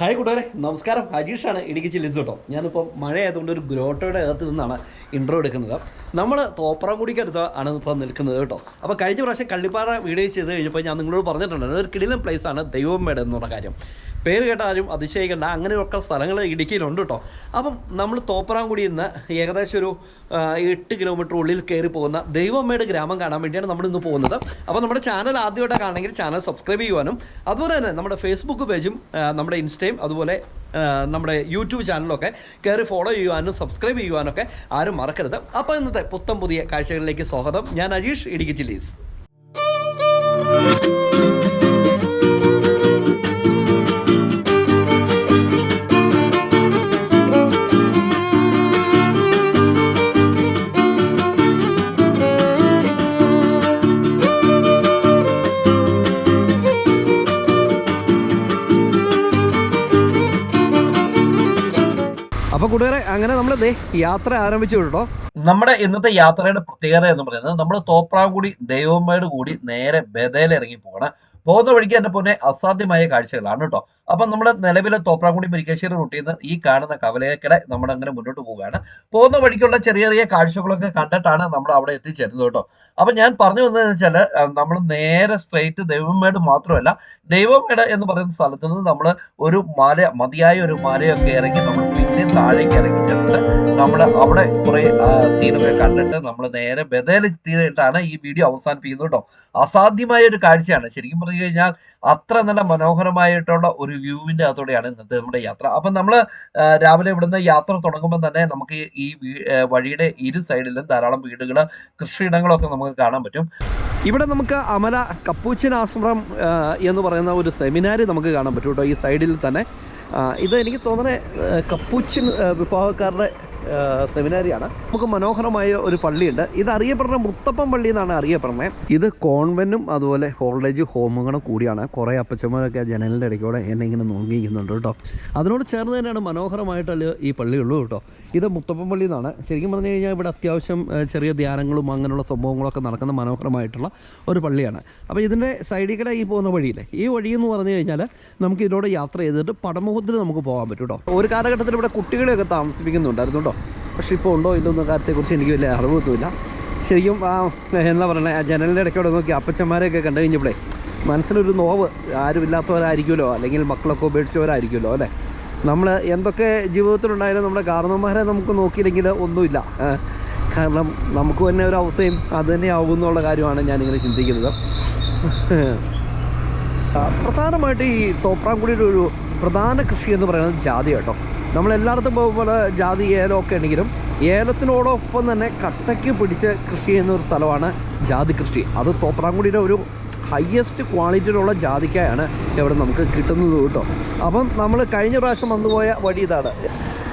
Hi കൂട്ടുകാരെ നമസ്കാരം. അജീഷാണ് Idukki chillies കേട്ടോ. ഞാനിപ്പോൾ മഴയായതുകൊണ്ട് ഒരു ഗ്രോട്ടോയുടെ അകത്ത് നിന്നാണ് ഇൻട്രോ എടുക്കുന്നത്. നമ്മൾ തോപ്രാംകുടിക്കടുത്ത് ആണ് ഇപ്പോൾ നിൽക്കുന്നത് കേട്ടോ. അപ്പോൾ കഴിഞ്ഞ പ്രാവശ്യം കള്ളിപ്പാറ വീഡിയോ ചെയ്ത് കഴിഞ്ഞപ്പോൾ ഞാൻ നിങ്ങളോട് പറഞ്ഞിട്ടുണ്ട് ഒരു കിടിലൻ പ്ലേസ് ആണ് ദൈവമേട് എന്നുള്ള കാര്യം. പേര് കേട്ട ആരും അതിശയിക്കേണ്ട അങ്ങനെയൊക്കെ സ്ഥലങ്ങൾ ഇടുക്കിയിലുണ്ട് കേട്ടോ. അപ്പം നമ്മൾ തോപ്രാംകുടിയിൽ നിന്ന് ഏകദേശം ഒരു എട്ട് കിലോമീറ്റർ ഉള്ളിൽ കയറി പോകുന്ന ദൈവമേട് ഗ്രാമം കാണാൻ വേണ്ടിയാണ് നമ്മൾ ഇന്ന് പോകുന്നത്. അപ്പോൾ നമ്മുടെ ചാനൽ ആദ്യമായിട്ടാണ് കാണണമെങ്കിൽ ചാനൽ സബ്സ്ക്രൈബ് ചെയ്യുവാനും അതുപോലെ തന്നെ നമ്മുടെ ഫേസ്ബുക്ക് പേജും നമ്മുടെ ഇൻസ്റ്റയും അതുപോലെ നമ്മുടെ യൂട്യൂബ് ചാനലൊക്കെ കയറി ഫോളോ ചെയ്യുവാനും സബ്സ്ക്രൈബ് ചെയ്യുവാനൊക്കെ ആരും മറക്കരുത്. അപ്പോൾ ഇന്നത്തെ പുത്തം പുതിയ കാഴ്ചകളിലേക്ക് സ്വാഗതം. ഞാൻ അജീഷ് ഇടുക്കി ചില്ലീസ് അങ്ങനെ നമ്മൾ ദേ യാത്ര ആരംഭിച്ചു കേട്ടോ. നമ്മുടെ ഇന്നത്തെ യാത്രയുടെ പ്രത്യേകത എന്ന് പറയുന്നത് നമ്മൾ തോപ്രാംകുടി ദൈവമേട് കൂടി നേരെ ബദയിൽ ഇറങ്ങി പോകണം പോകുന്ന വഴിക്ക് എന്റെ പൊന്നെ അസാധ്യമായ കാഴ്ചകളാണ് കേട്ടോ. അപ്പം നമ്മുടെ നിലവിലെ തോപ്രാംകുടി മുരിക്കാശ്ശേരി റൂട്ടിൽ നിന്ന് ഈ കാണുന്ന കവലയക്കിടെ നമ്മൾ അങ്ങനെ മുന്നോട്ട് പോവുകയാണ്. പോകുന്ന വഴിക്കുള്ള ചെറിയ ചെറിയ കാഴ്ചകളൊക്കെ കണ്ടിട്ടാണ് നമ്മൾ അവിടെ എത്തിച്ചേരുന്നത് കേട്ടോ. അപ്പം ഞാൻ പറഞ്ഞു വന്നതെന്ന് വെച്ചാൽ നമ്മൾ നേരെ സ്ട്രെയിറ്റ് ദൈവമേട് മാത്രമല്ല ദൈവമേട് എന്ന് പറയുന്ന സ്ഥലത്ത് നിന്ന് നമ്മൾ ഒരു മല മതിയായ ഒരു മലയൊക്കെ ഇറങ്ങി നമ്മൾ താഴേക്ക് ഇറങ്ങി ചെന്നിട്ട് നമ്മൾ അവിടെ കുറെ സീനൊക്കെ കണ്ടിട്ട് നമ്മൾ നേരെ ബദലെത്തിയിട്ടാണ് ഈ വീഡിയോ അവസാനിപ്പിക്കുന്നത് കേട്ടോ. അസാധ്യമായ ഒരു കാഴ്ചയാണ്. ശരിക്കും പറഞ്ഞു കഴിഞ്ഞാൽ അത്ര നല്ല മനോഹരമായിട്ടുള്ള ഒരു വ്യൂവിന്റെ അകത്തോടെയാണ് ഇന്നത്തെ നമ്മുടെ യാത്ര. അപ്പം നമ്മൾ രാവിലെ ഇവിടുന്ന് യാത്ര തുടങ്ങുമ്പോൾ തന്നെ നമുക്ക് ഈ- വഴിയുടെ ഇരു സൈഡിലും ധാരാളം വീടുകൾ കൃഷിയിടങ്ങളൊക്കെ നമുക്ക് കാണാൻ പറ്റും. ഇവിടെ നമുക്ക് അമല കപ്പൂച്ചിൻ ആശ്രമം എന്ന് പറയുന്ന ഒരു സെമിനാർ നമുക്ക് കാണാൻ പറ്റും കേട്ടോ. ഈ സൈഡിൽ തന്നെ ഇത് എനിക്ക് തോന്നണേ കപ്പൂച്ചിൻ വിഭാഗക്കാരുടെ സെമിനാരിയാണ്. നമുക്ക് മനോഹരമായ ഒരു പള്ളിയുണ്ട്. ഇത് അറിയപ്പെടുന്ന മുത്തപ്പം പള്ളി എന്നാണ് അറിയപ്പെടുന്നത്. ഇത് കോൺവെന്റും അതുപോലെ ഹോൾഡേജ് ഹോമുകളും കൂടിയാണ്. കുറേ അപ്പച്ചന്മാരൊക്കെ ജനലിന്റെ ഇടയ്ക്കൂടെ എന്നെ ഇങ്ങനെ നോക്കിയിരിക്കുന്നുണ്ട് കേട്ടോ. അതിനോട് ചേർന്ന് തന്നെയാണ് മനോഹരമായിട്ടുള്ള ഈ പള്ളിയുള്ളൂ കേട്ടോ. ഇത് മുത്തപ്പം പള്ളി എന്നാണ്. ശരിക്കും പറഞ്ഞു കഴിഞ്ഞാൽ ഇവിടെ അത്യാവശ്യം ചെറിയ ധ്യാനങ്ങളും അങ്ങനെയുള്ള സംഭവങ്ങളൊക്കെ നടക്കുന്ന മനോഹരമായിട്ടുള്ള ഒരു പള്ളിയാണ്. അപ്പോൾ ഇതിന്റെ സൈഡിൽ കൂടെ ഈ പോകുന്ന വഴിയില്ലേ ഈ വഴി എന്ന് പറഞ്ഞു കഴിഞ്ഞാൽ നമുക്ക് ഇതിലൂടെ യാത്ര ചെയ്തിട്ട് പടമുഖത്തിന് നമുക്ക് പോകാൻ പറ്റും കേട്ടോ. ഒരു കാലഘട്ടത്തിൽ ഇവിടെ കുട്ടികളെയൊക്കെ താമസിപ്പിക്കുന്നുണ്ടായിരുന്നു കേട്ടോ. പക്ഷേ ഇപ്പോൾ ഉണ്ടോ ഇല്ലോ എന്ന കാര്യത്തെക്കുറിച്ച് എനിക്ക് വലിയ അറിവൊന്നുമില്ല ശരിക്കും ആ എന്താ പറയുന്നത് ആ ജനലിന്റെ ഇടയ്ക്കൂടെ നോക്കി അപ്പച്ചന്മാരെയൊക്കെ കണ്ടു കഴിഞ്ഞപ്പോഴേ മനസ്സിലൊരു നോവ് ആരുമില്ലാത്തവരായിരിക്കുമല്ലോ അല്ലെങ്കിൽ മക്കളൊക്കെ ഉപേക്ഷിച്ചവരായിരിക്കുമല്ലോ അല്ലേ? നമ്മൾ എന്തൊക്കെ ജീവിതത്തിലുണ്ടായാലും നമ്മുടെ കാരണവന്മാരെ നമുക്ക് നോക്കിയില്ലെങ്കിൽ ഒന്നുമില്ല. കാരണം നമുക്ക് തന്നെ ഒരു അവസ്ഥയും അത് തന്നെ ആവും എന്നുള്ള കാര്യമാണ് ഞാനിങ്ങനെ ചിന്തിക്കുന്നത്. പ്രധാനമായിട്ട് ഈ തോപ്രാംകുടിയുടെ ഒരു പ്രധാന കൃഷി എന്ന് പറയുന്നത് ജാതി കേട്ടോ. നമ്മൾ എല്ലായിടത്തും പോകുമ്പോൾ ജാതി ഏലമൊക്കെ ഉണ്ടെങ്കിലും ഏലത്തിനോടൊപ്പം തന്നെ കട്ടയ്ക്ക് പിടിച്ച് കൃഷി ചെയ്യുന്ന ഒരു സ്ഥലമാണ് ജാതി കൃഷി. അത് തോപ്രാംകുടിയുടെ ഒരു ഹയസ്റ്റ് ക്വാളിറ്റിയിലുള്ള ജാതിക്കായാണ് ഇവിടെ നമുക്ക് കിട്ടുന്നത് കേട്ടോ. അപ്പം നമ്മൾ കഴിഞ്ഞ പ്രാവശ്യം വന്നുപോയ വഴി ഇതാണ്.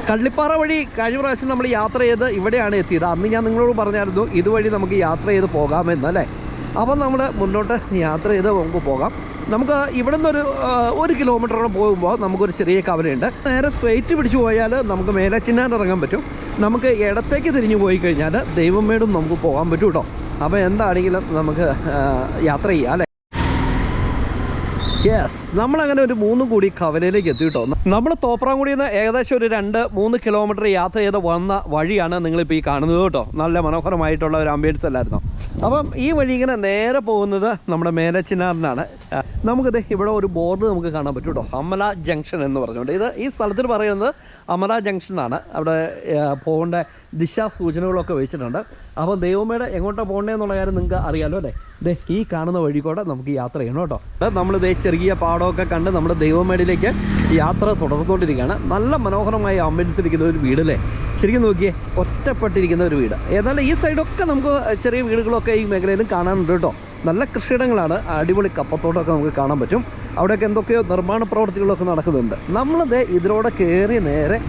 കള്ളിപ്പാറ വഴി കഴിഞ്ഞ പ്രാവശ്യം നമ്മൾ യാത്ര ചെയ്ത് ഇവിടെയാണ് എത്തിയത്. അന്ന് ഞാൻ നിങ്ങളോട് പറഞ്ഞായിരുന്നു ഇതുവഴി നമുക്ക് യാത്ര ചെയ്ത് പോകാമെന്ന് അല്ലേ? അപ്പം നമ്മൾ മുന്നോട്ട് യാത്ര ചെയ്ത് നമുക്ക് പോകാം. നമുക്ക് ഇവിടെ ആ, ഒരു കിലോമീറ്ററോളം പോകുമ്പോൾ നമുക്കൊരു ചെറിയ കവലയുണ്ട്. നേരെ സ്ട്രെയിറ്റ് പിടിച്ചു പോയാൽ നമുക്ക് മേലെ ചിന്നാൻ ഇറങ്ങാൻ പറ്റും. നമുക്ക് ഇടത്തേക്ക് തിരിഞ്ഞു പോയി കഴിഞ്ഞാൽ ദൈവമേടും നമുക്ക് പോകാൻ പറ്റും കേട്ടോ അപ്പോൾ എന്താണെങ്കിലും നമുക്ക് യാത്ര ചെയ്യാം അല്ലേ? യെസ് നമ്മളങ്ങനെ ഒരു മൂന്ന് കൂടി കവലയിലേക്ക് എത്തി കേട്ടോ നമ്മൾ തോപ്രാംകുടിയിൽ നിന്ന് ഏകദേശം ഒരു രണ്ട് മൂന്ന് കിലോമീറ്റർ യാത്ര ചെയ്ത് വന്ന വഴിയാണ് നിങ്ങളിപ്പോൾ ഈ കാണുന്നത് കേട്ടോ. നല്ല മനോഹരമായിട്ടുള്ള ഒരു ആംബിയൻസ് അല്ലായിരുന്നു? അപ്പം ഈ വഴി ഇങ്ങനെ നേരെ പോകുന്നത് നമ്മുടെ മേലച്ചിനാറിനാണ് നമുക്കിത് ഇവിടെ ഒരു ബോർഡ് നമുക്ക് കാണാൻ പറ്റും കേട്ടോ. അമല ജംഗ്ഷൻ എന്ന് പറഞ്ഞുകൊണ്ട്. ഇത് ഈ സ്ഥലത്തിൽ പറയുന്നത് അമല ജംഗ്ഷൻ ആണ് അവിടെ പോകേണ്ട ദിശാസൂചനകളൊക്കെ വെച്ചിട്ടുണ്ട്. അപ്പോൾ ദൈവമേടെ എങ്ങോട്ടാണ് പോകേണ്ടതെന്നുള്ള കാര്യം നിങ്ങൾക്ക് അറിയാലോ അല്ലേ? ദേ ഈ കാണുന്ന വഴി കൂടെ നമുക്ക് യാത്ര ചെയ്യണം കേട്ടോ. നമ്മൾ ദേ ചെറിയ പാടമൊക്കെ കണ്ട് നമ്മുടെ ദൈവമേടിലേക്ക് യാത്ര തുടർന്നുകൊണ്ടിരിക്കുകയാണ്. നല്ല മനോഹരമായി ആംബുലൻസ് ഇരിക്കുന്ന ഒരു വീടല്ലേ? ശരിക്കും നോക്കിയേ ഒറ്റപ്പെട്ടിരിക്കുന്ന ഒരു വീട്. ഏതായാലും ഈ സൈഡൊക്കെ നമുക്ക് ചെറിയ വീടുകളൊക്കെ ഈ മേഖലയിലും കാണാനുണ്ട് കേട്ടോ. നല്ല കൃഷിയിടങ്ങളാണ്. അടിപൊളി കപ്പത്തോട്ടമൊക്കെ നമുക്ക് കാണാൻ പറ്റും. അവിടെയൊക്കെ എന്തൊക്കെയോ നിർമ്മാണ പ്രവർത്തികളൊക്കെ നടക്കുന്നുണ്ട്. നമ്മളത് ഇതിലൂടെ കയറി നേരെ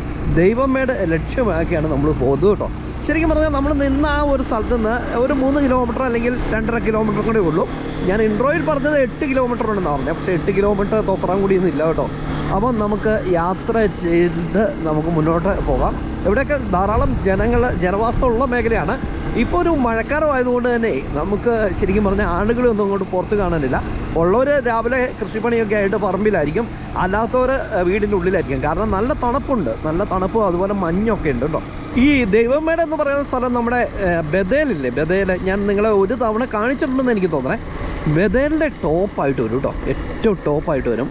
ദൈവമേട് ലക്ഷ്യമാക്കിയാണ് നമ്മൾ പോകുന്നത് കേട്ടോ. ശരിക്കും പറഞ്ഞാൽ നമ്മൾ നിന്ന ആ ഒരു സ്ഥലത്ത് നിന്ന് ഒരു മൂന്ന് കിലോമീറ്റർ അല്ലെങ്കിൽ രണ്ടര കിലോമീറ്റർ കൂടെ ഉള്ളൂ. ഞാൻ ഇൻട്രോയിൽ പറഞ്ഞത് എട്ട് കിലോമീറ്റർ ഉണ്ടെന്നാണ് പറഞ്ഞത് പക്ഷേ എട്ട് കിലോമീറ്റർ തോപ്രാംകുടിയൊന്നും ഇല്ല കേട്ടോ. അപ്പോൾ നമുക്ക് യാത്ര ചെയ്ത് നമുക്ക് മുന്നോട്ട് പോകാം. ഇവിടെയൊക്കെ ധാരാളം ജനങ്ങൾ ജനവാസമുള്ള മേഖലയാണ്. ഇപ്പോൾ ഒരു മഴക്കാലം ആയതുകൊണ്ട് തന്നെ നമുക്ക് ശരിക്കും പറഞ്ഞാൽ ആളുകളൊന്നും അങ്ങോട്ട് പുറത്ത് കാണാനില്ല. ഉള്ളവർ രാവിലെ കൃഷിപ്പണിയൊക്കെ ആയിട്ട് പറമ്പിലായിരിക്കും. അല്ലാത്തവർ വീടിന്റെ ഉള്ളിലായിരിക്കും. കാരണം നല്ല തണുപ്പുണ്ട്. നല്ല തണുപ്പും അതുപോലെ മഞ്ഞൊക്കെ ഉണ്ട് കേട്ടോ. ഈ ദൈവമേട എന്ന് പറയുന്ന സ്ഥലം നമ്മുടെ ബദേലില്ലേ ബദേൽ ഞാൻ നിങ്ങളെ ഒരു തവണ കാണിച്ചിട്ടുണ്ടെന്ന് എനിക്ക് തോന്നണേ. ബദേലിന്റെ ടോപ്പായിട്ട് വരും കേട്ടോ ഏറ്റവും ടോപ്പായിട്ട് വരും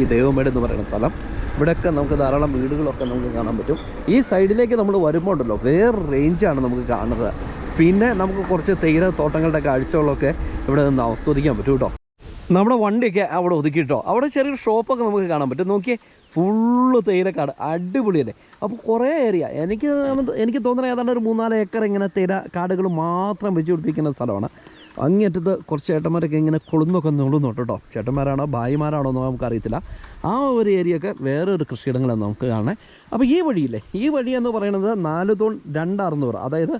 ഈ ദേവമേട് എന്ന് പറയുന്ന സ്ഥലം. ഇവിടെയൊക്കെ നമുക്ക് ധാരാളം വീടുകളൊക്കെ നമുക്ക് കാണാൻ പറ്റും. ഈ സൈഡിലേക്ക് നമ്മൾ വരുമ്പോൾ ഉണ്ടല്ലോ വേറെ റേഞ്ചാണ് നമുക്ക് കാണുന്നത്. പിന്നെ നമുക്ക് കുറച്ച് തേയില തോട്ടങ്ങളുടെ കാഴ്ചകളൊക്കെ ഇവിടെ നിന്ന് ആസ്വദിക്കാൻ പറ്റും കേട്ടോ നമ്മുടെ വണ്ടിയൊക്കെ അവിടെ ഒതുക്കിയിട്ടോ അവിടെ ചെറിയൊരു ഷോപ്പൊക്കെ നമുക്ക് കാണാൻ പറ്റും. നോക്കിയേ ഫുള്ള് തേയിലക്കാട് അടിപൊളിയല്ലേ? അപ്പോൾ കുറേ ഏരിയ എനിക്ക് എനിക്ക് തോന്നുന്നത് ഏതാണ്ട് ഒരു മൂന്നാൽ ഏക്കർ ഇങ്ങനെ തേയില കാടുകൾ മാത്രം വെച്ച് സ്ഥലമാണ്. അങ്ങേറ്റത്ത് കുറച്ച് ചേട്ടന്മാരൊക്കെ ഇങ്ങനെ കൊളുന്നൊക്കെ നുള്ളുന്നുണ്ട് കേട്ടോ. ചേട്ടന്മാരാണോ ഭായിമാരാണോ എന്ന് നമുക്കറിയത്തില്ല. ആ ഒരു ഏരിയ ഒക്കെ വേറൊരു കൃഷിയിടങ്ങളാണ് നമുക്ക് കാണേ അപ്പോൾ ഈ വഴിയില്ലേ ഈ വഴി എന്ന് പറയുന്നത് നാല് തൂൺ രണ്ട് അറുന്നൂറ് അതായത്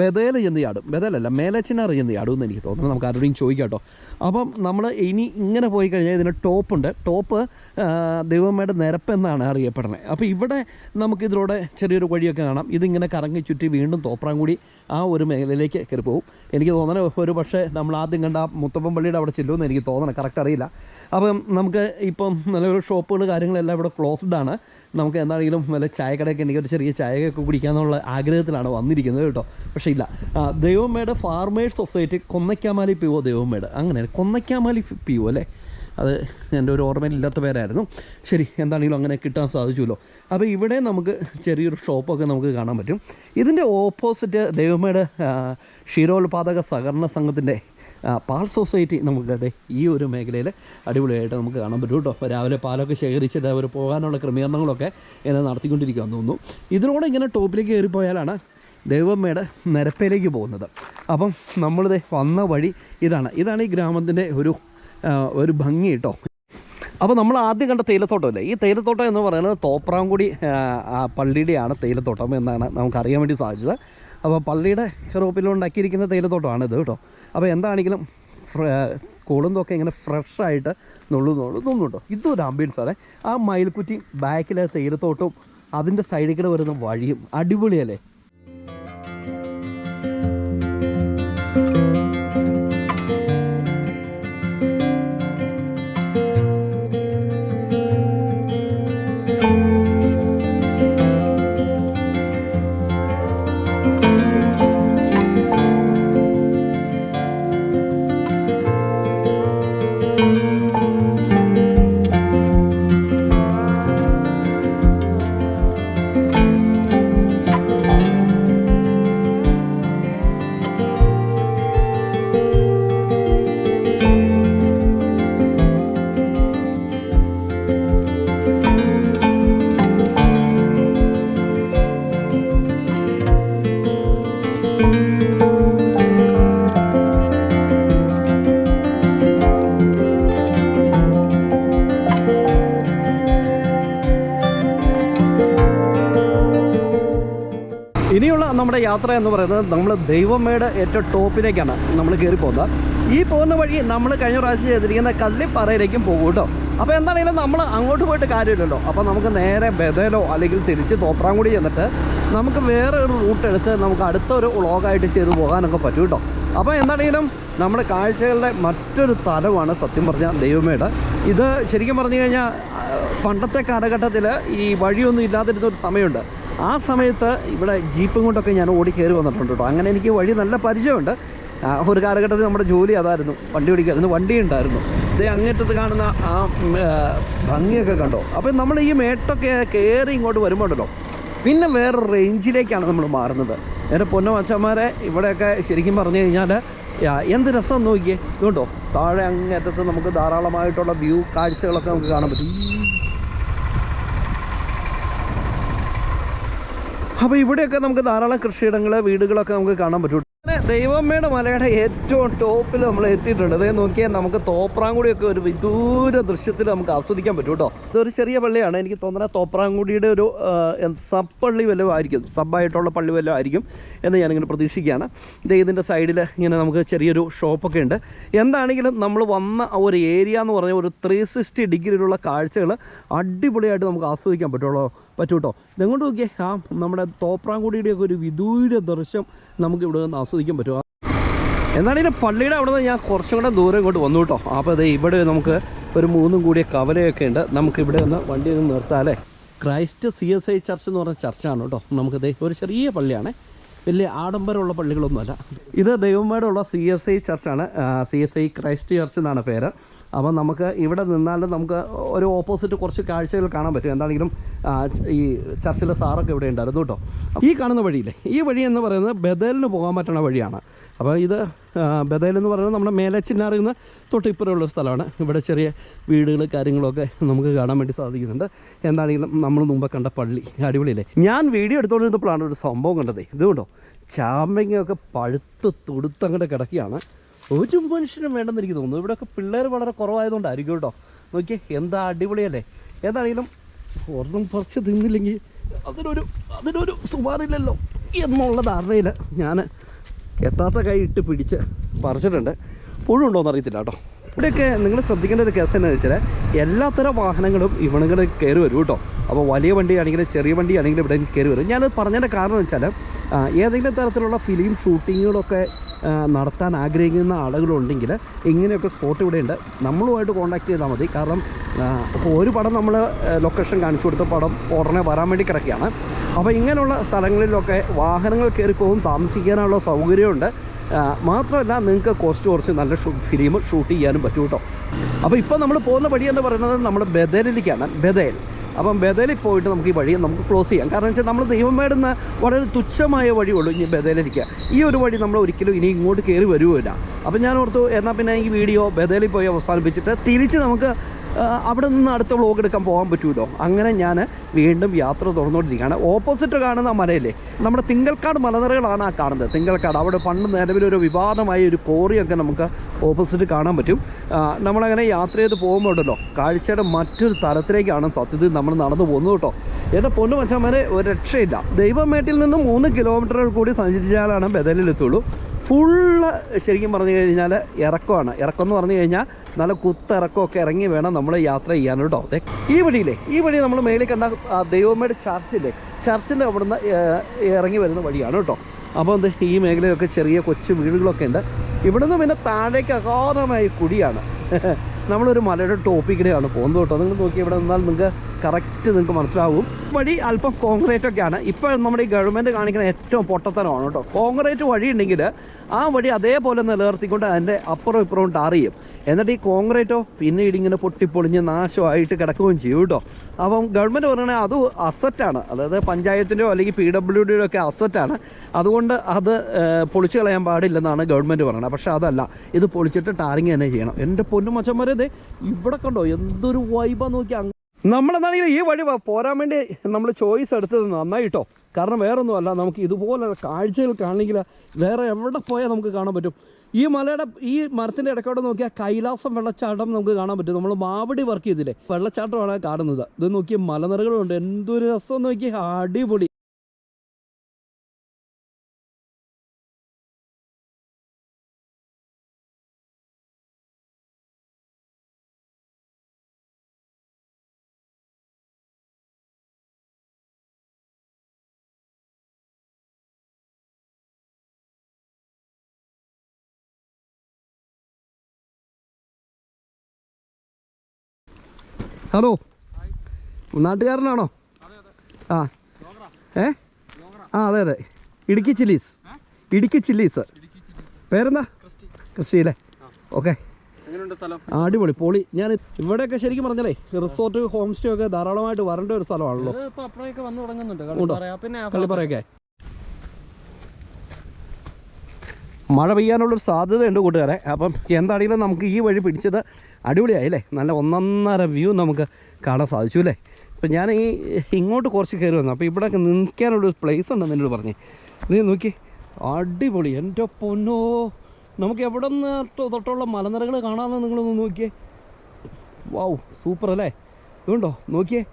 ബദേല ചെന്ന് ചാടും ബദേലല്ല മേലച്ചിനാറ് ചെന്ന് ചാടും എന്ന് എനിക്ക് തോന്നുന്നു. നമുക്ക് ആരോടെയും ചോദിക്കാം കേട്ടോ. അപ്പം നമ്മൾ ഇനി ഇങ്ങനെ പോയി കഴിഞ്ഞാൽ ഇതിന് ടോപ്പുണ്ട് ടോപ്പ് ദൈവമ്മയുടെ നിരപ്പെന്നാണ് അറിയപ്പെടുന്നത്. അപ്പോൾ ഇവിടെ നമുക്കിതിലൂടെ ചെറിയൊരു വഴിയൊക്കെ കാണാം. ഇതിങ്ങനെ കറങ്ങി ചുറ്റി വീണ്ടും തോപ്രാങ്കുടി ആ ഒരു മേഖലയിലേക്ക് കയറി പോകും. എനിക്ക് തോന്നുന്നത് ഒരു പക്ഷേ നമ്മൾ ആദ്യം കണ്ട മുത്തപ്പൻ പള്ളിയുടെ അവിടെ ചെല്ലുമെന്ന് എനിക്ക് തോന്നണം. കറക്റ്റ് അറിയില്ല. അപ്പം നമുക്ക് ഇപ്പം നല്ലൊരു ഷോപ്പുകൾ കാര്യങ്ങളെല്ലാം ഇവിടെ ക്ലോസ്ഡ് ആണ്. നമുക്ക് എന്താണെങ്കിലും നല്ല ചായക്കടയൊക്കെ ഉണ്ടെങ്കിൽ ഒരു ചെറിയ ചായയൊക്കെ കുടിക്കാമെന്നുള്ള ആഗ്രഹത്തിലാണ് വന്നിരിക്കുന്നത് കേട്ടോ. പക്ഷേ ഇല്ല. Daivamedu farmers society Konnakkamali P O Daivamedu അങ്ങനെ കൊന്നയ്ക്കാമാലി പി ഒ അല്ലേ? അത് എന്റെ ഒരു ഓർമ്മയിലില്ലാത്ത പേരായിരുന്നു. ശരി എന്താണെങ്കിലും അങ്ങനെ കിട്ടാൻ സാധിച്ചുമല്ലോ അപ്പോൾ ഇവിടെ നമുക്ക് ചെറിയൊരു ഷോപ്പൊക്കെ നമുക്ക് കാണാൻ പറ്റും. ഇതിന്റെ ഓപ്പോസിറ്റ് ദൈവമേട് ക്ഷീരോത്പാദക സഹകരണ സംഘത്തിന്റെ പാൽ സൊസൈറ്റി നമുക്ക് അതെ ഈ ഒരു മേഖലയിൽ അടിപൊളിയായിട്ട് നമുക്ക് കാണാൻ പറ്റും കേട്ടോ. രാവിലെ പാലൊക്കെ ശേഖരിച്ചിട്ട് അവർ പോകാനുള്ള ക്രമീകരണങ്ങളൊക്കെ ഇങ്ങനെ നടത്തിക്കൊണ്ടിരിക്കുകയെന്ന് തോന്നുന്നു. ഇതിലൂടെ ഇങ്ങനെ ടോപ്പിലേക്ക് കയറിപ്പോയാലാണ് ദൈവമ്മയുടെ നിരപ്പയിലേക്ക് പോകുന്നത്. അപ്പം നമ്മളിത് വന്ന വഴി ഇതാണ്. ഇതാണ് ഈ ഗ്രാമത്തിന്റെ ഒരു ഒരു ഭംഗി കേട്ടോ അപ്പോൾ നമ്മൾ ആദ്യം കണ്ട തേയിലത്തോട്ടമല്ലേ ഈ തേയിലത്തോട്ടം എന്ന് പറയുന്നത് തോപ്രാംകുടി പള്ളിയുടെയാണ് തേയിലത്തോട്ടം എന്നാണ് നമുക്കറിയാൻ വേണ്ടി സാധിച്ചത്. അപ്പോൾ പള്ളിയുടെ റോപ്പിലുണ്ടാക്കിയിരിക്കുന്ന തേയിലത്തോട്ടമാണ് ഇത് കേട്ടോ അപ്പോൾ എന്താണെങ്കിലും കൊളുന്തൊക്കെ ഇങ്ങനെ ഫ്രഷായിട്ട് നുള്ളു നുള്ളു ഇതും ഒരു ആംബിയൻസ് ആണ്. ആ മയിൽക്കുറ്റി ബാക്കിലെ തേയിലത്തോട്ടവും അതിന്റെ സൈഡിൽ കൂടെ വരുന്ന വഴിയും അടിപൊളിയല്ലേ? യാത്ര എന്ന് പറയുന്നത് നമ്മൾ ദൈവമേട് ഏറ്റവും ടോപ്പിലേക്കാണ് നമ്മൾ കയറി പോകുന്നത് ഈ പോകുന്ന വഴി നമ്മൾ കഴിഞ്ഞ പ്രാവശ്യം ചെയ്തിരിക്കുന്ന കല്ലിപ്പാറയിലേക്കും പോകും കേട്ടോ. അപ്പോൾ എന്താണെങ്കിലും നമ്മൾ അങ്ങോട്ട് പോയിട്ട് കാര്യമില്ലല്ലോ. അപ്പോൾ നമുക്ക് നേരെ ബദലോ അല്ലെങ്കിൽ തിരിച്ച് തോപ്രാങ്കുടി ചെന്നിട്ട് നമുക്ക് വേറെ ഒരു റൂട്ട് എടുത്ത് നമുക്ക് അടുത്തൊരു വ്ളോഗായിട്ട് ചെയ്ത് പോകാനൊക്കെ പറ്റും കേട്ടോ. അപ്പോൾ എന്താണെങ്കിലും നമ്മുടെ കാഴ്ചകളുടെ മറ്റൊരു തലമാണ് സത്യം പറഞ്ഞാൽ ദൈവമേട്. ഇത് ശരിക്കും പറഞ്ഞു കഴിഞ്ഞാൽ പണ്ടത്തെ കാലഘട്ടത്തിൽ ഈ വഴിയൊന്നും ഇല്ലാതിരുന്ന ഒരു സമയമുണ്ട്. ആ സമയത്ത് ഇവിടെ ജീപ്പും കൊണ്ടൊക്കെ ഞാൻ ഓടി കയറി വന്നിട്ടുണ്ട് കേട്ടോ. അങ്ങനെ എനിക്ക് വഴി നല്ല പരിചയമുണ്ട്. ഒരു കാലഘട്ടത്തിൽ നമ്മുടെ ജോലി അതായിരുന്നു. വണ്ടി ഓടിക്കായിരുന്നു വണ്ടി ഉണ്ടായിരുന്നു. ഇത് അങ്ങേറ്റത്ത് കാണുന്ന ആ ഭംഗിയൊക്കെ കണ്ടോ? അപ്പം നമ്മൾ ഈ മേട്ടൊക്കെ കയറി ഇങ്ങോട്ട് വരുമ്പോൾ ഉണ്ടല്ലോ പിന്നെ വേറെ റേഞ്ചിലേക്കാണ് നമ്മൾ മാറുന്നത്. എന്റെ പൊന്ന മച്ചന്മാരെ ഇവിടെയൊക്കെ ശരിക്കും പറഞ്ഞു കഴിഞ്ഞാൽ എന്ത് രസം നോക്കിയേ. ഇതുകൊണ്ടോ താഴെ അങ്ങേറ്റത്ത് നമുക്ക് ധാരാളമായിട്ടുള്ള വ്യൂ കാഴ്ചകളൊക്കെ നമുക്ക് കാണാൻ പറ്റും. അപ്പോൾ ഇവിടെയൊക്കെ നമുക്ക് ധാരാളം കൃഷിയിടങ്ങൾ വീടുകളൊക്കെ നമുക്ക് കാണാൻ പറ്റും. ദൈവമ്മയുടെ മലയുടെ ഏറ്റവും ടോപ്പിൽ നമ്മൾ എത്തിയിട്ടുണ്ട്. അതേ നോക്കിയാൽ നമുക്ക് തോപ്രാങ്കുടിയൊക്കെ ഒരു വിദൂര ദൃശ്യത്തിൽ നമുക്ക് ആസ്വദിക്കാൻ പറ്റും കേട്ടോ. ഇതൊരു ചെറിയ പള്ളിയാണ്. എനിക്ക് തോന്നുന്നത് തോപ്രാങ്കുടിയുടെ ഒരു സബ് പള്ളി വല്ലതും ആയിരിക്കും. സബായിട്ടുള്ള പള്ളി വല്ലതും ആയിരിക്കും എന്ന് ഞാനിങ്ങനെ പ്രതീക്ഷിക്കുകയാണ്. ദേ ഇതിന്റെ സൈഡിൽ ഇങ്ങനെ നമുക്ക് ചെറിയൊരു ഷോപ്പൊക്കെ ഉണ്ട്. എന്താണെങ്കിലും നമ്മൾ വന്ന ഒരു ഏരിയ എന്ന് പറഞ്ഞ ഒരു ത്രീ സിക്സ്റ്റി ഡിഗ്രിയിലുള്ള കാഴ്ചകൾ അടിപൊളിയായിട്ട് നമുക്ക് ആസ്വദിക്കാൻ പറ്റുള്ളൂ പറ്റൂട്ടോ. ഇതെങ്ങോട്ട് നോക്കിയേ? ആ നമ്മുടെ തോപ്രാങ്കുടിയുടെയൊക്കെ ഒരു വിദൂര ദൃശ്യം നമുക്ക് ഇവിടെ നിന്ന് ആസ്വദിക്കാൻ പറ്റും ഇതിന്റെ പള്ളിയുടെ അവിടെ നിന്ന് ഞാൻ കുറച്ചും കൂടെ ദൂരം ഇങ്ങോട്ട് വന്നു കേട്ടോ. അപ്പോൾ അതെ ഇവിടെ നമുക്ക് ഒരു മൂന്നും കൂടിയ കവലയൊക്കെ ഉണ്ട്. നമുക്ക് ഇവിടെ ഒന്ന് വണ്ടി ഒന്ന് നിർത്താമല്ലേ Christ C S I church എന്ന് പറഞ്ഞ ചർച്ചാണ് കേട്ടോ. നമുക്കത് ഒരു ചെറിയ പള്ളിയാണ്. വലിയ ആഡംബരമുള്ള പള്ളികളൊന്നുമല്ല. ഇത് ദൈവമേടുള്ള C S I ചർച്ചാണ്. C S I Christ church എന്നാണ് പേര്. അപ്പോൾ നമുക്ക് ഇവിടെ നിന്നാലും നമുക്ക് ഒരു ഓപ്പോസിറ്റ് കുറച്ച് കാഴ്ചകൾ കാണാൻ പറ്റും. എന്താണെങ്കിലും ഈ ചർച്ചിലെ സാറൊക്കെ ഇവിടെ ഉണ്ടായിരുന്നു കേട്ടോ. ഈ കാണുന്ന വഴിയില്ലേ ഈ വഴി എന്ന് പറയുന്നത് ബദലിന് പോകാൻ പറ്റുന്ന വഴിയാണ്. അപ്പോൾ ഇത് ബദൽ എന്ന് പറയുന്നത് നമ്മുടെ മേലെ ചിന്നാറിൽ നിന്ന് തൊട്ട് ഇപ്പുറമുള്ള സ്ഥലമാണ്. ഇവിടെ ചെറിയ വീടുകൾ കാര്യങ്ങളൊക്കെ നമുക്ക് കാണാൻ വേണ്ടി സാധിക്കുന്നുണ്ട്. എന്താണെങ്കിലും നമ്മൾ മുമ്പ് കണ്ട പള്ളി അടിപൊളിയല്ലേ? ഞാൻ വീഡിയോ എടുത്തുകൊണ്ടിരുന്നപ്പോഴാണ് ഒരു സംഭവം കണ്ടത്. ഇതുകൊണ്ടോ ചാമ്പങ്ങയൊക്കെ പഴുത്ത് തുടുത്തങ്ങോട്ട് കിടക്കുകയാണ്. ഒരു മനുഷ്യനും വേണ്ടെന്ന് എനിക്ക് തോന്നുന്നു. ഇവിടെയൊക്കെ പിള്ളേർ വളരെ കുറവായതുകൊണ്ടായിരിക്കും കേട്ടോ. നോക്കിയേ എന്താ അടിപൊളിയല്ലേ ഏതാണെങ്കിലും ഒരെണ്ണം കുറച്ച് തിന്നില്ലെങ്കിൽ അതിനൊരു അതിനൊരു സുമാറില്ലല്ലോ എന്നുള്ള ധാരണയിൽ ഞാൻ എത്താത്ത കൈ ഇട്ട് പിടിച്ച് പറിച്ചിട്ടുണ്ട്. പുഴുണ്ടോയെന്ന് അറിയത്തില്ല കേട്ടോ. ഇവിടെയൊക്കെ നിങ്ങൾ ശ്രദ്ധിക്കേണ്ട ഒരു കേസ് എന്താണെന്ന് വെച്ചാൽ എല്ലാത്തരം വാഹനങ്ങളും ഇവിടെ കയറി വരും കേട്ടോ. അപ്പോൾ വലിയ വണ്ടിയാണെങ്കിലും ചെറിയ വണ്ടിയാണെങ്കിലും ഇവിടെ കയറി വരും. ഞാനത് പറഞ്ഞതിന്റെ കാരണം എന്ന് വെച്ചാൽ ഏതെങ്കിലും തരത്തിലുള്ള ഫിലിം ഷൂട്ടിങ്ങുകളൊക്കെ നടത്താൻ ആഗ്രഹിക്കുന്ന ആളുകളുണ്ടെങ്കിൽ ഇങ്ങനെയൊക്കെ സ്പോട്ട് ഇവിടെയുണ്ട്. നമ്മളുമായിട്ട് കോൺടാക്ട് ചെയ്താൽ മതി. കാരണം അപ്പോൾ ഒരു പടം നമ്മൾ ലൊക്കേഷൻ കാണിച്ചു കൊടുത്ത പടം ഉടനെ വരാൻ വേണ്ടി കിടക്കുകയാണ്. അപ്പോൾ ഇങ്ങനെയുള്ള സ്ഥലങ്ങളിലൊക്കെ വാഹനങ്ങൾ കയറി പോകും താമസിക്കാനുള്ള സൗകര്യമുണ്ട്. മാത്രമല്ല നിങ്ങൾക്ക് കോസ്റ്റ് കുറച്ച് നല്ല ഫിലിം ഷൂട്ട് ചെയ്യാനും പറ്റും കേട്ടോ. അപ്പോൾ ഇപ്പോൾ നമ്മൾ പോകുന്ന വഴി എന്ന് പറയുന്നത് നമ്മൾ ബദലിലേക്കാണ് ബദൽ അപ്പം ബദലിൽ പോയിട്ട് നമുക്ക് ഈ വഴി നമുക്ക് ക്ലോസ് ചെയ്യാം. കാരണം വെച്ചാൽ നമ്മൾ ദൈവമേടുന്ന വളരെ തുച്ഛമായ വഴിയുള്ളൂ ഇനി ബദലിരിക്കുക. ഈ ഒരു വഴി നമ്മൾ ഒരിക്കലും ഇനി ഇങ്ങോട്ട് കയറി വരുമില്ല അപ്പം ഞാൻ ഓർത്തു എന്നാൽ പിന്നെ ഈ വീഡിയോ ബദലിൽ പോയി അവസാനിപ്പിച്ചിട്ട് തിരിച്ച് നമുക്ക് അവിടെ നിന്ന് അടുത്ത വ്ളോഗ് എടുക്കാൻ പോകാൻ പറ്റുമല്ലോ അങ്ങനെ ഞാൻ വീണ്ടും യാത്ര തുറന്നുകൊണ്ടിരിക്കുകയാണ് ഓപ്പോസിറ്റ് കാണുന്ന മലയല്ലേ? നമ്മുടെ തിങ്കൽക്കാട് മലനിരകളാണ് ആ കാണുന്നത്. തിങ്കൽക്കാട് അവിടെ പണ്ട് നിലവിലൊരു വിവാദമായ ഒരു കോറിയൊക്കെ നമുക്ക് ഓപ്പോസിറ്റ് കാണാൻ പറ്റും. നമ്മളങ്ങനെ യാത്ര ചെയ്ത് പോകുമ്പോൾ ഉണ്ടല്ലോ കാഴ്ചയുടെ മറ്റൊരു തലത്തിലേക്കാണ് സത്യത്തിൽ നമ്മൾ നടന്നു പോകുന്നത് കേട്ടോ. എന്റെ പൊന്നു മച്ചന്മാരെ ഒരു രക്ഷയില്ല. ദൈവമേട്ടിൽ നിന്ന് മൂന്ന് കിലോമീറ്ററുകൾ കൂടി സഞ്ചരിച്ചാലാണ് ബദലിലെത്തുള്ളൂ. ഫുള്ള് ശരിക്കും പറഞ്ഞു കഴിഞ്ഞാൽ ഇറക്കമാണ്. ഇറക്കം എന്ന് പറഞ്ഞു കഴിഞ്ഞാൽ നല്ല കുത്തിറക്കമൊക്കെ ഇറങ്ങി വേണം നമ്മൾ യാത്ര ചെയ്യാൻ കേട്ടോ. അതെ ഈ വഴിയില്ലേ ഈ വഴി നമ്മൾ മേളിൽ കണ്ട ദൈവമേട് ചർച്ചില്ലേ ചർച്ചിന്റെ അവിടുന്ന് ഇറങ്ങി വരുന്ന വഴിയാണ് കേട്ടോ. അപ്പോൾ എന്ത് ഈ മേഖലയൊക്കെ ചെറിയ കൊച്ചു വീടുകളൊക്കെ ഉണ്ട്. ഇവിടുന്ന് പിന്നെ താഴേക്ക് അഗാധമായ കുടിയാണ്. നമ്മളൊരു മലയുടെ ടോപ്പിക്കിടെയാണ് പോകുന്നത് കേട്ടോ. നിങ്ങൾ നോക്കി ഇവിടെ നിന്നാൽ നിങ്ങൾക്ക് കറക്റ്റ് നിങ്ങൾക്ക് മനസ്സിലാവും. വഴി അല്പം കോൺക്രീറ്റ് ഒക്കെയാണ്. ഇപ്പോൾ നമ്മുടെ ഈ ഗവൺമെന്റ് കാണിക്കുന്ന ഏറ്റവും പൊട്ടത്തരമാണ് കേട്ടോ. കോൺക്രീറ്റ് വഴി ഉണ്ടെങ്കിൽ ആ വഴി അതേപോലെ നിലനിർത്തിക്കൊണ്ട് അതിന്റെ അപ്പുറം ഇപ്പുറവും ചെയ്യും. എന്നിട്ട് ഈ കോൺക്രീറ്റോ പിന്നീട് ഇങ്ങനെ പൊട്ടിപ്പൊളിഞ്ഞ് നാശമായിട്ട് കിടക്കുകയും ചെയ്യും കേട്ടോ. അപ്പം ഗവൺമെന്റ് പറയണേ അത് അസറ്റാണ് അതായത് പഞ്ചായത്തിന്റെയോ അല്ലെങ്കിൽ പി ഡബ്ല്യു ഡിയുടെ ഒക്കെ അസറ്റാണ് അതുകൊണ്ട് അത് പൊളിച്ചു കളയാൻ പാടില്ലെന്നാണ് ഗവൺമെന്റ് പറയുന്നത്. പക്ഷേ അതല്ല ഇത് പൊളിച്ചിട്ട് ടാറിങ് തന്നെ ചെയ്യണം. എന്റെ പൊന്നു മച്ചന്മാരെ ദേ ഇവിടെ കണ്ടോ എന്തൊരു വൈബാ നോക്കി നമ്മളെന്താണെങ്കിലും ഈ വഴി പോരാൻ വേണ്ടി നമ്മൾ ചോയ്സ് എടുത്തത് നന്നായിട്ടോ കാരണം വേറൊന്നുമല്ല നമുക്ക് ഇതുപോലെ കാഴ്ചകൾ കാണണമെങ്കിൽ വേറെ എവിടെ പോയാൽ നമുക്ക് കാണാൻ പറ്റും? ഈ മലയുടെ ഈ മരത്തിന്റെ ഇടയ്ക്കോടെ നോക്കിയാൽ കൈലാസം വെള്ളച്ചാട്ടം നമുക്ക് കാണാൻ പറ്റും. നമ്മൾ മാവടി വർക്ക് ചെയ്തില്ലേ? വെള്ളച്ചാട്ടമാണ് കാണുന്നത്. ഇത് നോക്കിയ മലനിരകളുണ്ട്. എന്തൊരു രസം നോക്കി. അടിപൊളി. ഹലോ. നാട്ടുകാരനാണോ? ആ. ഏ? ആ അതെ അതെ. ഇടുക്കി ചില്ലീസ്. ഇടുക്കി ചില്ലീസ്. പേരെന്താ? ക്രിസ്റ്റി അല്ലേ? ഓക്കെ. അടിപൊളി പൊളി. ഞാൻ ഇവിടെയൊക്കെ ശരിക്കും പറഞ്ഞാലേ റിസോർട്ട് ഹോം സ്റ്റേ ഒക്കെ ധാരാളമായിട്ട് വരേണ്ട ഒരു സ്ഥലമാണല്ലോ. പിന്നെ കള്ളിപ്പറയൊക്കെ കളിപ്പറയൊക്കെ മഴ പെയ്യാനുള്ളൊരു സാധ്യതയുണ്ട് കൂട്ടുകാരെ. അപ്പം എന്താണെങ്കിലും നമുക്ക് ഈ വഴി പിടിച്ചത് അടിപൊളിയായി അല്ലേ നല്ല ഒന്നൊന്നര വ്യൂ നമുക്ക് കാണാൻ സാധിച്ചു അല്ലേ? ഇപ്പം ഞാൻ ഈ ഇങ്ങോട്ട് കുറച്ച് കയറി വന്നു. അപ്പോൾ ഇവിടെയൊക്കെ നിൽക്കാനുള്ളൊരു പ്ലേസ് ഉണ്ടെന്ന് എന്നോട് പറഞ്ഞു. നീ നോക്കി. അടിപൊളി. എന്റെ പൊന്നോ. നമുക്ക് എവിടെ നിന്ന് തൊട്ടുള്ള മലനിരകൾ കാണാമെന്ന് നിങ്ങളൊന്ന് നോക്കിയേ. വാവ് സൂപ്പർ അല്ലേ? ഇതുണ്ടോ? നോക്കിയേ.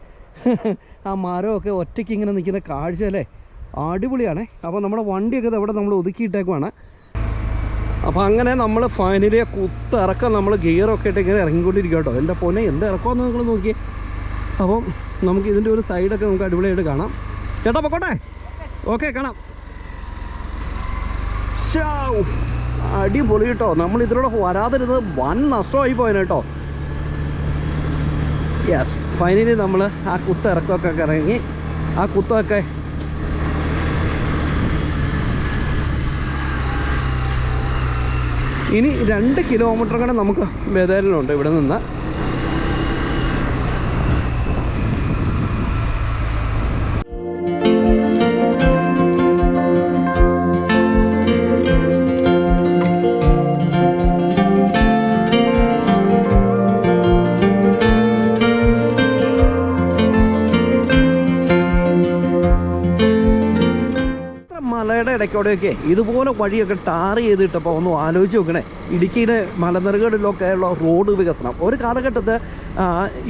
ആ മരമൊക്കെ ഒറ്റയ്ക്ക് ഇങ്ങനെ നിൽക്കുന്ന കാഴ്ച അല്ലേ? അടിപൊളിയാണേ. അപ്പോൾ നമ്മുടെ വണ്ടിയൊക്കെ ഇവിടെ നമ്മൾ ഒതുക്കിയിട്ടേക്കുവാണ്. അപ്പോൾ അങ്ങനെ നമ്മൾ ഫൈനലി കുത്തിറക്കം നമ്മൾ ഗിയറൊക്കെ ഇട്ട് ഇങ്ങനെ ഇറങ്ങിക്കൊണ്ടിരിക്കുക കേട്ടോ. എന്റെ പൊന്നെ എന്ത് ഇറക്കമെന്ന് നിങ്ങൾ നോക്കി അപ്പം നമുക്ക് ഇതിന്റെ ഒരു സൈഡൊക്കെ നമുക്ക് അടിപൊളിയായിട്ട് കാണാം. ചേട്ടാ പൊക്കോട്ടെ? ഓക്കെ കാണാം. അടിപൊളി കേട്ടോ. നമ്മൾ ഇതിലൂടെ വരാതിരുന്നത് വൻ നഷ്ടമായി പോയനെ കേട്ടോ. യെസ് ഫൈനലി നമ്മൾ ആ കുത്ത ഇറക്കമൊക്കെ ഇറങ്ങി ആ കുത്തൊക്കെ ഇനി രണ്ട് കിലോമീറ്റർ കൂടെ നമുക്ക് ബേതാലിലുണ്ട് ഇവിടെ നിന്ന്. ഇടയ്ക്കൂടെയൊക്കെ ഇതുപോലെ വഴിയൊക്കെ ടാർ ചെയ്തിട്ടപ്പോൾ ഒന്ന് ആലോചിച്ച് നോക്കണേ. ഇടുക്കിയിലെ മലനിരകളിലൊക്കെ ഉള്ള റോഡ് വികസനം. ഒരു കാലഘട്ടത്ത്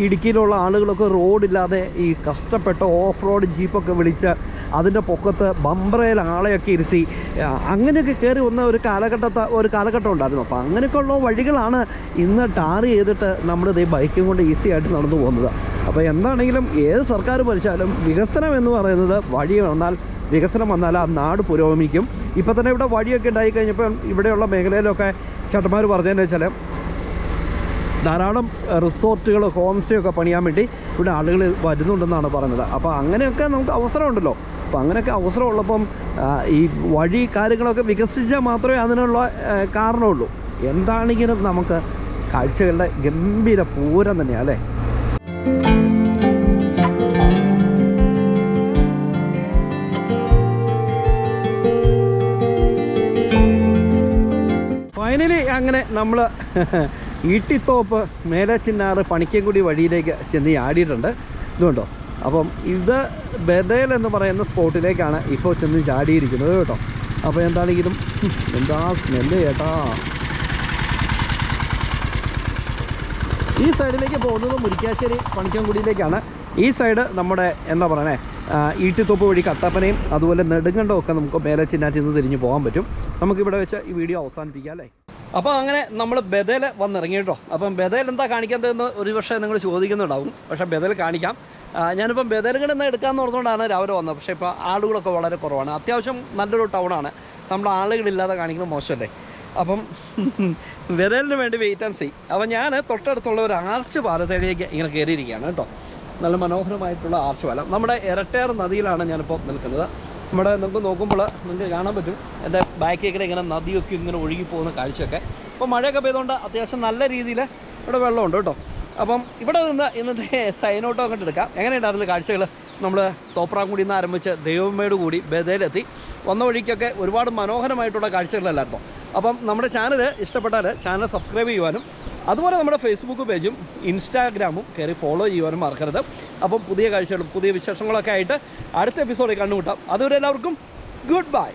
ഇടുക്കിയിലുള്ള ആളുകളൊക്കെ റോഡില്ലാതെ ഈ കഷ്ടപ്പെട്ട ഓഫ് റോഡ് ജീപ്പൊക്കെ വിളിച്ച് അതിന്റെ പൊക്കത്ത് ബംബറയിൽ ആളെയൊക്കെ ഇരുത്തി അങ്ങനെയൊക്കെ കയറി വന്ന ഒരു കാലഘട്ടത്തെ ഒരു കാലഘട്ടം ഉണ്ടായിരുന്നു. അപ്പോൾ അങ്ങനെയൊക്കെയുള്ള വഴികളാണ് ഇന്ന് ടാർ ചെയ്തിട്ട് നമ്മളിത് ബൈക്കും കൊണ്ട് ഈസി ആയിട്ട് നടന്നു പോകുന്നത്. അപ്പോൾ എന്താണെങ്കിലും ഏത് സർക്കാർ ഭരിച്ചാലും വികസനം എന്ന് പറയുന്നത് വഴി വന്നാൽ വികസനം വന്നാൽ ആ നാട് പുരോഗമിക്കും. ഇപ്പോൾ തന്നെ ഇവിടെ വഴിയൊക്കെ ഉണ്ടായി കഴിഞ്ഞപ്പോൾ ഇവിടെയുള്ള മേഖലയിലൊക്കെ ചേട്ടന്മാർ പറഞ്ഞതെന്ന് വെച്ചാൽ ധാരാളം റിസോർട്ടുകൾ ഹോം സ്റ്റേ ഒക്കെ പണിയാൻ വേണ്ടി ഇവിടെ ആളുകൾ വരുന്നുണ്ടെന്നാണ് പറഞ്ഞത് അപ്പോൾ അങ്ങനെയൊക്കെ നമുക്ക് അവസരമുണ്ടല്ലോ. അപ്പോൾ അങ്ങനെയൊക്കെ അവസരമുള്ളപ്പം ഈ വഴി കാര്യങ്ങളൊക്കെ വികസിച്ചാൽ മാത്രമേ അതിനുള്ള കാരണമുള്ളൂ. എന്താണെങ്കിലും നമുക്ക് കാഴ്ചകളുടെ ഗംഭീര പൂരം തന്നെയാണ് അല്ലേ? ഫൈനലി അങ്ങനെ നമ്മൾ ഈട്ടിത്തോപ്പ് മേലച്ചിന്നാറ് പണിക്കൻകുടി വഴിയിലേക്ക് ചെന്ന് ചാടിയിട്ടുണ്ട്. ഇതുകൊണ്ടോ? അപ്പം ഇത് ബദൽ എന്ന് പറയുന്ന സ്പോട്ടിലേക്കാണ് ഇപ്പോൾ ചെന്ന് ചാടിയിരിക്കുന്നത് കേട്ടോ. അപ്പോൾ എന്താണെങ്കിലും എന്താ സ്മെല്ല് ചേട്ടാ ഈ സൈഡിലേക്ക് പോകുന്നത് മുരിക്കാശ്ശേരി പണിക്കൻകുടിയിലേക്കാണ്. ഈ സൈഡ് നമ്മുടെ എന്താ പറയണേ? ഈട്ടിത്തോപ്പ് വഴി കട്ടപ്പനയും അതുപോലെ നെടുങ്കണ്ടവും ഒക്കെ നമുക്ക് മേലെ ചിന്നാറ്റിൽ നിന്ന് തിരിഞ്ഞ് പോകാൻ പറ്റും. നമുക്കിവിടെ വെച്ച് ഈ വീഡിയോ അവസാനിപ്പിക്കാം അല്ലേ? അപ്പോൾ അങ്ങനെ നമ്മൾ ബദൽ വന്നിറങ്ങി കേട്ടോ. അപ്പം ബദൽ എന്താ കാണിക്കാത്തതെന്ന് ഒരു പക്ഷേ നിങ്ങൾ ചോദിക്കുന്നുണ്ടാവും. പക്ഷേ ബദൽ കാണിക്കാം. ഞാനിപ്പം ബദലുകൾ നിന്ന് എടുക്കാമെന്ന് ഓർത്തുകൊണ്ടാണ് രാവിലെ വന്നത്. പക്ഷേ ഇപ്പോൾ ആളുകളൊക്കെ വളരെ കുറവാണ്. അത്യാവശ്യം നല്ലൊരു ടൗണാണ്. നമ്മൾ ആളുകളില്ലാതെ കാണിക്കുന്നത് മോശമല്ലേ? അപ്പം വിരലിന് വേണ്ടി വെയിറ്റ് ആൻഡ് സീ അപ്പം ഞാൻ തൊട്ടടുത്തുള്ള ഒരു ആർച്ച് പാലത്തേക്ക് ഇങ്ങനെ കയറിയിരിക്കുകയാണ് കേട്ടോ. നല്ല മനോഹരമായിട്ടുള്ള ആർച്ച് പാലം. നമ്മുടെ ഇരട്ടയാർ നദിയിലാണ് ഞാനിപ്പോൾ നിൽക്കുന്നത്. നമ്മുടെ നമുക്ക് നോക്കുമ്പോൾ നിങ്ങൾക്ക് കാണാൻ പറ്റും. എന്റെ ബാക്കിൽ ഇങ്ങനെ നദിയൊക്കെ ഇങ്ങനെ ഒഴുകി പോകുന്ന കാഴ്ചയൊക്കെ. അപ്പോൾ മഴയൊക്കെ പെയ്തുകൊണ്ട് അത്യാവശ്യം നല്ല രീതിയിൽ ഇവിടെ വെള്ളമുണ്ട് കേട്ടോ. അപ്പം ഇവിടെ നിന്ന് ഇന്നത്തെ സൈനോട്ടോ അങ്ങോട്ട് എടുക്കാം. എങ്ങനെയുണ്ടായിരുന്നു കാഴ്ചകൾ? നമ്മൾ തോപ്രാങ്കുടിയിൽ നിന്ന് ആരംഭിച്ച് ദൈവമേട് കൂടി ബദയിലെത്തി വന്ന വഴിക്കൊക്കെ ഒരുപാട് മനോഹരമായിട്ടുള്ള കാഴ്ചകളല്ലായിരുന്നു അപ്പം നമ്മുടെ ചാനൽ ഇഷ്ടപ്പെട്ടാൽ ചാനൽ സബ്സ്ക്രൈബ് ചെയ്യുവാനും അതുപോലെ നമ്മുടെ ഫേസ്ബുക്ക് പേജും ഇൻസ്റ്റാഗ്രാമും കയറി ഫോളോ ചെയ്യുവാനും മറക്കരുത്. അപ്പം പുതിയ കാഴ്ചകളും പുതിയ വിശേഷങ്ങളൊക്കെ ആയിട്ട് അടുത്ത എപ്പിസോഡിൽ കണ്ടുമുട്ടാം. അതുവരെ എല്ലാവർക്കും ഗുഡ് ബൈ